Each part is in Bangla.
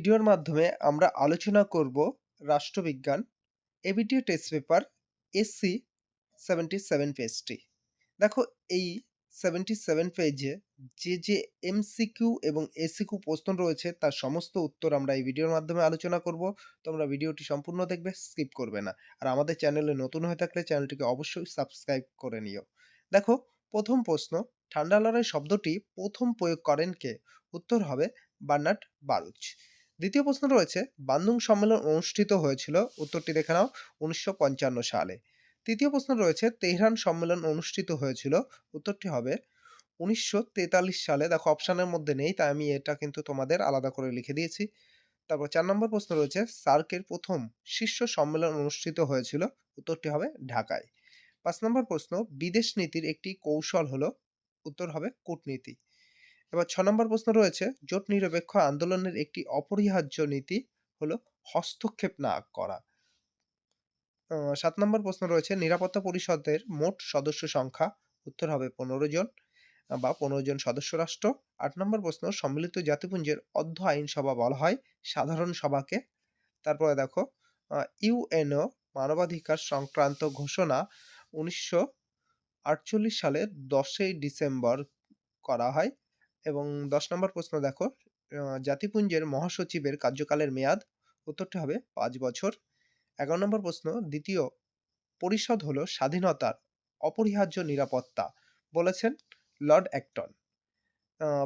ভিডিওর মাধ্যমে আমরা আলোচনা করব রাষ্ট্রবিজ্ঞান ABTA test paper SC seventy seven পেজটি দেখো, এই সেভেন্টি সেভেন পেজে যে যে এমসিকিউ এবং এসিকিউ প্রশ্ন রয়েছে, তার সমস্ত উত্তর আমরা এই ভিডিওর মাধ্যমে আলোচনা করব। তোমরা ভিডিওটি সম্পূর্ণ দেখবে, স্কিপ করবে না। আর আমাদের চ্যানেলে নতুন হয়ে থাকলে চ্যানেলটিকে অবশ্যই সাবস্ক্রাইব করে নিও। দেখো, প্রথম প্রশ্ন, ঠান্ডা লড়াই শব্দটি প্রথম প্রয়োগ করেন কে? উত্তর হবে বার্নার্ড বারুচ দ্বিতীয় প্রশ্ন রয়েছে, বান্দুং সম্মেলন অনুষ্ঠিত হয়েছিল, উত্তরটি দেখে নাও, উনিশশো পঞ্চান্ন সালে। তৃতীয় প্রশ্ন রয়েছে, তেহরান সম্মেলন অনুষ্ঠিত হয়েছিল, উত্তরটি হবে উনিশশো তেতাল্লিশ সালে। দেখো, অপশানের মধ্যে নেই, তাই আমি এটা কিন্তু তোমাদের আলাদা করে লিখে দিয়েছি। তারপর চার নম্বর প্রশ্ন রয়েছে, সার্কের প্রথম শীর্ষ সম্মেলন অনুষ্ঠিত হয়েছিল, উত্তরটি হবে ঢাকায়। পাঁচ নম্বর প্রশ্ন, বিদেশ নীতির একটি কৌশল হলো, উত্তর হবে কূটনীতি। এবার ছ নম্বর প্রশ্ন রয়েছে, জোট নিরপেক্ষ আন্দোলনের একটি অপরিহার্য নীতি হলো হস্তক্ষেপ না করা। সাত নম্বর প্রশ্ন রয়েছে, নিরাপত্তা পরিষদের মোট সদস্য সংখ্যা, উত্তর হবে পনেরো জন বা পনেরো জন সদস্য রাষ্ট্র। আট নম্বর প্রশ্ন, সম্মিলিত জাতিপুঞ্জের অর্ধ আইনসভা বলা হয় সাধারণ সভাকে। তারপরে দেখো ইউএনও, মানবাধিকার সংক্রান্ত ঘোষণা উনিশশো আটচল্লিশ সালের দশই ডিসেম্বর করা হয়। এবং দশ নম্বর প্রশ্ন দেখো জাতিপুঞ্জের মহাসচিবের কার্যকালের মেয়াদ উত্তরটি হবে? পাঁচ বছর। এগারো নম্বর প্রশ্ন, দ্বিতীয় পরিষদ হলো স্বাধীনতার অপরিহার্য নিরাপত্তা বলেছেন লর্ড অ্যাক্টন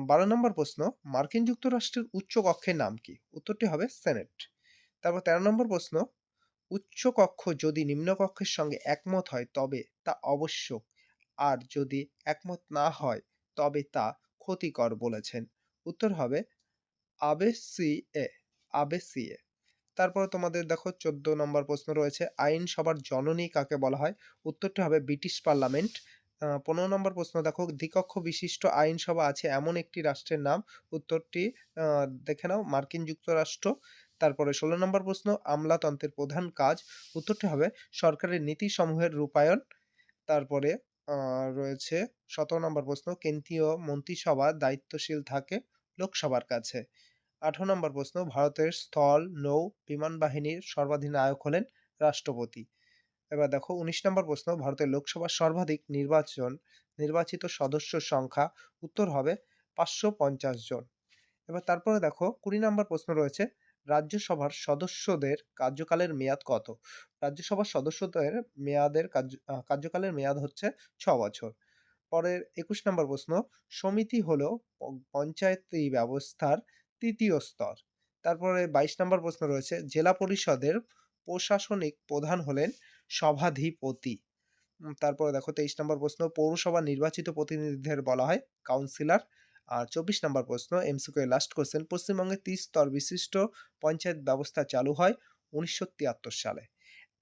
বারো নম্বর প্রশ্ন, মার্কিন যুক্তরাষ্ট্রের উচ্চ কক্ষের নাম কি? উত্তরটি হবে সেনেট। তারপর তেরো নম্বর প্রশ্ন, উচ্চ কক্ষ যদি নিম্ন কক্ষের সঙ্গে একমত হয় তবে তা আবশ্যক। আর যদি একমত না হয় তবে তা ক্ষতিকর বলেছেন। উত্তর হবে আবে সি এ আবে সি এ তারপরে তোমাদের দেখো চোদ্দ নম্বর প্রশ্ন রয়েছে আইনসভার জননী কাকে বলা হয়? উত্তরটি হবে ব্রিটিশ পার্লামেন্ট। পনেরো নম্বর প্রশ্ন দেখো, দ্বিকক্ষ বিশিষ্ট আইনসভা আছে এমন একটি রাষ্ট্রের নাম। উত্তরটি দেখে নাও, মার্কিন যুক্তরাষ্ট্র। তারপরে ষোলো নম্বর প্রশ্ন, আমলাতন্ত্রের প্রধান কাজ। উত্তরটি হবে সরকারের নীতি সমূহের রূপায়ণ। তারপরে রয়েছে। সতেরো নম্বর প্রশ্ন, কেন্দ্রীয় মন্ত্রিসভা দায়িত্বশীল থাকে লোকসভার কাছে। আঠারো নম্বর প্রশ্ন, ভারতের স্থল নৌ বিমান বাহিনীর সর্বাধিনায়ক হলেন রাষ্ট্রপতি। এবার দেখো, উনিশ নম্বর প্রশ্ন, ভারতের লোকসভার সর্বাধিক নির্বাচন, নির্বাচিত সদস্য সংখ্যা উত্তর হবে পাঁচশো পঞ্চাশ জন। এবার তারপরে দেখো, কুড়ি নম্বর প্রশ্ন রয়েছে রাজ্যসভার সদস্যদের কার্যকালের মেয়াদ কত? রাজ্যসভার সদস্যদের মেয়াদের কার্য কার্যকালের মেয়াদ হচ্ছে ছ বছর। পরের একুশ নম্বর প্রশ্ন, সমিতি হলো পঞ্চায়েতি ব্যবস্থার তৃতীয় স্তর। তারপরে বাইশ নম্বর প্রশ্ন রয়েছে, জেলা পরিষদের প্রশাসনিক প্রধান হলেন সভাধিপতি। তারপরে দেখো তেইশ নম্বর প্রশ্ন, পৌরসভা নির্বাচিত প্রতিনিধিদের বলা হয় কাউন্সিলর। আর চব্বিশ নম্বর প্রশ্ন এমসিকিউ এর লাস্ট কোশ্চেন পশ্চিমবঙ্গে ত্রিশ স্তর বিশিষ্ট পঞ্চায়েত ব্যবস্থা চালু হয় উনিশশো তিয়াত্তর সালে।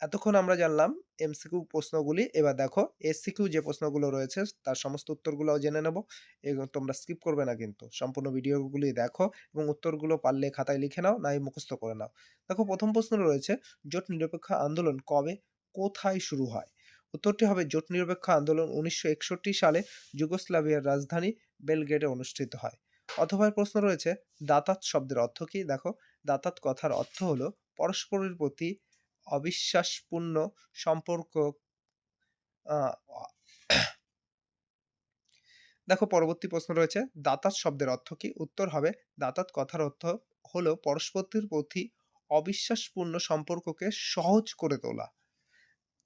এতক্ষণ আমরা জানলাম এমসিকিউ প্রশ্নগুলি, এবার দেখো এসসিকিউ যে প্রশ্নগুলো রয়েছে, তার সমস্ত উত্তরগুলোও জেনে নেব। এবং তোমরা স্কিপ করবে না কিন্তু, সম্পূর্ণ ভিডিওগুলি দেখো এবং উত্তরগুলো পারলে খাতায় লিখে নাও নাই মুখস্থ করে নাও। দেখো প্রথম প্রশ্ন রয়েছে, জোট নিরপেক্ষ আন্দোলন কবে, কোথায় শুরু হয়? উত্তরটি হবে, জোট নিরপেক্ষ আন্দোলন উনিশশো একষট্টি সালে যুগোস্লাভিয়ার রাজধানী বেলগ্রেডে অনুষ্ঠিত হয়। অথবা প্রশ্ন রয়েছে, দাতাত শব্দের অর্থ কি? দেখো, দাতাত কথার অর্থ হলো পরস্পরের প্রতি অবিশ্বাসপূর্ণ সম্পর্ক দেখো, পরবর্তী প্রশ্ন রয়েছে, দাতাত শব্দের অর্থ কি? উত্তর হবে, দাতাত কথার অর্থ হলো পরস্পরের প্রতি অবিশ্বাসপূর্ণ সম্পর্ককে সহজ করে তোলা।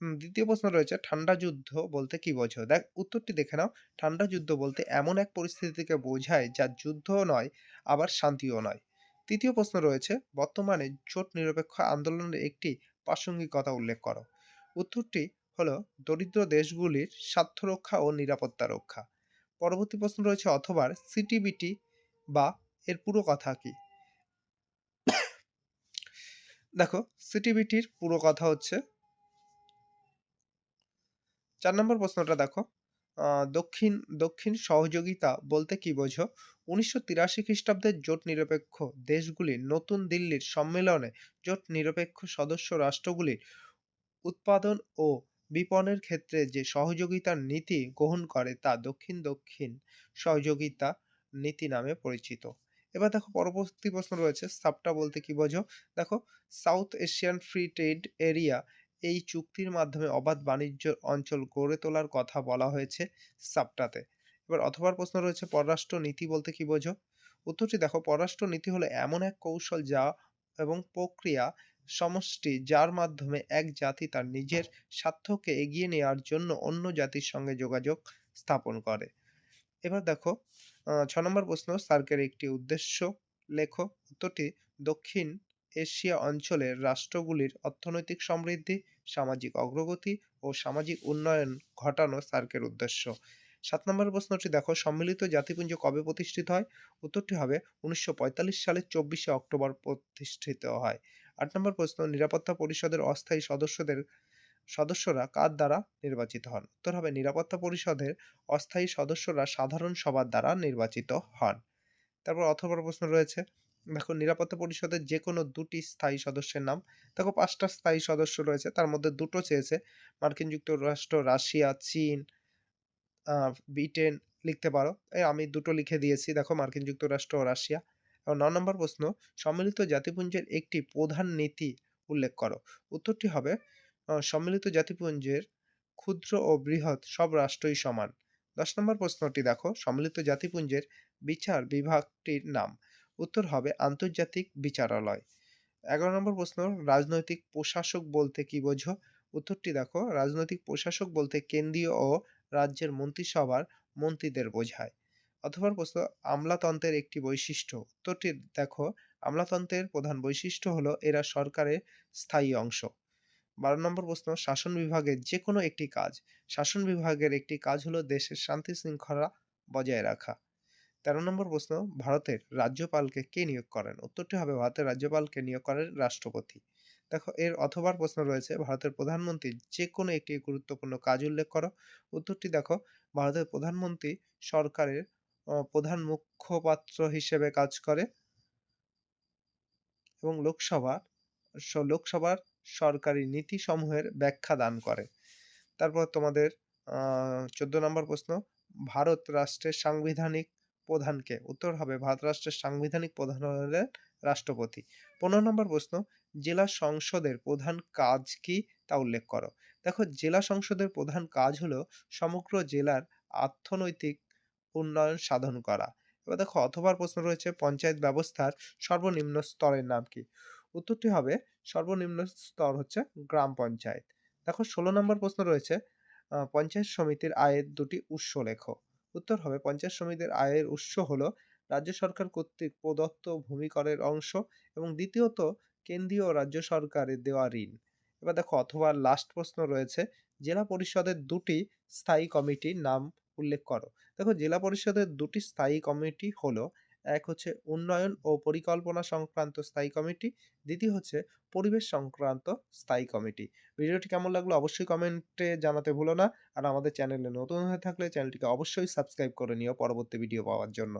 দ্বিতীয় প্রশ্ন রয়েছে, ঠান্ডা যুদ্ধ বলতে কি বোঝো দেখ, উত্তরটি দেখে নাও। ঠান্ডা যুদ্ধ বলতে এমন এক পরিস্থিতিকে বোঝায় যা যুদ্ধও নয়, আবার শান্তিও নয়। তৃতীয় প্রশ্ন রয়েছে, বর্তমানে জোট নিরপেক্ষ আন্দোলনের একটি প্রাসঙ্গিকতা উল্লেখ করো। উত্তরটি হলো, দরিদ্র দেশগুলির স্বার্থ রক্ষা ও নিরাপত্তা রক্ষা। পরবর্তী প্রশ্ন রয়েছে অথবা সিটিবিটি বা এর পুরো কথা কি? দেখো সিটিবিটির পুরো কথা হচ্ছে চার নম্বর প্রশ্নটা দেখো। দক্ষিণ দক্ষিণ সহযোগিতা বলতে কি বোঝো? উনিশশো তিরাশি খ্রিস্টাব্দের জোট নিরপেক্ষ দেশগুলির নতুন দিল্লির সম্মেলনে জোট নিরপেক্ষ সদস্য রাষ্ট্রগুলির উৎপাদন ও বিপণনের ক্ষেত্রে যে সহযোগিতার নীতি গ্রহণ করে তা দক্ষিণ দক্ষিণ সহযোগিতা নীতি নামে পরিচিত। এবার দেখো পরবর্তী প্রশ্ন রয়েছে, সাপটা বলতে কি বোঝো? দেখো, South Asian free trade area এই চুক্তির মাধ্যমে অবাধ বাণিজ্য অঞ্চল গড়ে তোলার কথা বলা হয়েছে সাপটাতে। এবার অথবার প্রশ্ন রয়েছে পররাষ্ট্র নীতি বলতে কি বোঝো? উত্তরটি দেখো পররাষ্ট্র নীতি হলো এমন এক কৌশল যা এবং প্রক্রিয়া সমষ্টি যার মাধ্যমে এক জাতি তার নিজের স্বার্থকে এগিয়ে নেওয়ার জন্য অন্য জাতির সঙ্গে যোগাযোগ স্থাপন করে। এবার দেখো ছ নম্বর প্রশ্ন সার্কের একটি উদ্দেশ্য লেখো। উত্তরটি দক্ষিণ এশিয়া অঞ্চলের রাষ্ট্রগুলির অর্থনৈতিক সমৃদ্ধি, সামাজিক অগ্রগতি ও সামাজিক উন্নয়ন ঘটানো সার্কের উদ্দেশ্য। সাত নম্বর প্রশ্নটি দেখো, সম্মিলিত জাতিপুঞ্জ কবে প্রতিষ্ঠিত হয়? উত্তরটি হবে ১৯৪৫ সালের ২৪শে অক্টোবর প্রতিষ্ঠিত হয়। আট নম্বর প্রশ্ন, নিরাপত্তা পরিষদের অস্থায়ী সদস্যদের, সদস্যরা কার দ্বারা নির্বাচিত হন? উত্তর হবে নিরাপত্তা পরিষদের অস্থায়ী সদস্যরা সাধারণ সভার দ্বারা নির্বাচিত হন। তারপর অথবা প্রশ্ন রয়েছে দেখো নিরাপত্তা পরিষদের যে কোনো দুটি স্থায়ী সদস্যের নাম। দেখো পাঁচটা স্থায়ী সদস্য রয়েছে তার মধ্যে দুটো চেয়েছে মার্কিন যুক্তরাষ্ট্র, রাশিয়া, চীন, ব্রিটেন লিখতে পারো। এই আমি দুটো লিখে দিয়েছি দেখো মার্কিন যুক্তরাষ্ট্র ও রাশিয়া। এবং ন নম্বর প্রশ্ন সম্মিলিত জাতিপুঞ্জের একটি প্রধান নীতি উল্লেখ করো। উত্তরটি হবে সম্মিলিত জাতিপুঞ্জের ক্ষুদ্র ও বৃহৎ সব রাষ্ট্রই সমান। ১০ নম্বর প্রশ্নটি দেখো সম্মিলিত জাতিপুঞ্জের বিচার বিভাগটির নাম। উত্তর হবে আন্তর্জাতিক বিচারালয়। ১১ নম্বর প্রশ্ন, রাজনৈতিক প্রশাসক বলতে কি বোঝো? উত্তরটি দেখো, রাজনৈতিক প্রশাসক বলতে কেন্দ্রীয় ও রাজ্যের মন্ত্রিসভার মন্ত্রীদের বোঝায়। অথবা প্রশ্ন, আমলাতন্ত্রের একটি বৈশিষ্ট্য। উত্তরটি দেখো, আমলাতন্ত্রের প্রধান বৈশিষ্ট্য হলো এরা সরকারের স্থায়ী অংশ। ১২ নম্বর প্রশ্ন, শাসন বিভাগের যে কোনো একটি কাজ। শাসন বিভাগের একটি কাজ হলো দেশের শান্তি শৃঙ্খলা বজায় রাখা। ১৩ নম্বর প্রশ্ন, ভারতের রাজ্যপালকে কে নিয়োগ করেন? উত্তরটি হবে ভারতের রাজ্যপালকে নিয়োগ করেন রাষ্ট্রপতি। দেখো, এর অথবার প্রশ্ন রয়েছে, ভারতের প্রধানমন্ত্রীর যেকোনো একটি গুরুত্বপূর্ণ কাজ উল্লেখ করো। উত্তরটি দেখো, ভারতের প্রধানমন্ত্রী সরকারের প্রধান মুখপাত্র হিসেবে কাজ করে। এবং লোকসভা লোকসভার সরকারি নীতি সমূহের ব্যাখ্যা দান করে। তারপর তোমাদের ১৪ নম্বর প্রশ্ন, ভারত রাষ্ট্রের সাংবিধানিক প্রধান কে? উত্তর হবে ভারত রাষ্ট্রের সাংবিধানিক প্রধান হলেন রাষ্ট্রপতি। ১৫ নম্বর প্রশ্ন, জেলা সংসদের প্রধান কাজ কি তা উল্লেখ করো। দেখো, জেলা সংসদের প্রধান কাজ হলো সমগ্র জেলার অর্থনৈতিক উন্নয়ন সাধন করা। এবার দেখো, অথবার প্রশ্ন রয়েছে, পঞ্চায়েত ব্যবস্থার সর্বনিম্ন স্তরের নাম কি? উত্তরটি হবে, সর্বনিম্ন স্তর হচ্ছে গ্রাম পঞ্চায়েত। দেখো ১৬ নম্বর প্রশ্ন রয়েছে পঞ্চায়েত সমিতির আয়ের দুটি উৎস লেখো। উত্তর হবে, পঞ্চায়েত সমিতির আয়ের উৎস হলো রাজ্য সরকার কর্তৃক প্রদত্ত ভূমি করের অংশ এবং দ্বিতীয়ত কেন্দ্রীয় রাজ্য সরকারের দেওয়া ঋণ। এবার দেখো, অথবা লাস্ট প্রশ্ন রয়েছে, জেলা পরিষদের দুটি স্থায়ী কমিটির নাম উল্লেখ করো। দেখো, জেলা পরিষদের দুটি স্থায়ী কমিটি হলো এক হচ্ছে উন্নয়ন ও পরিকল্পনা সংক্রান্ত স্থায়ী কমিটি, দ্বিতীয় হচ্ছে পরিবেশ সংক্রান্ত স্থায়ী কমিটি। ভিডিওটি কেমন লাগল অবশ্যই কমেন্টে জানাতে ভুলো না। আর আমাদের চ্যানেলে নতুন হয়ে থাকলে চ্যানেলটিকে অবশ্যই সাবস্ক্রাইব করে নিও পরবর্তী ভিডিও পাওয়ার জন্য।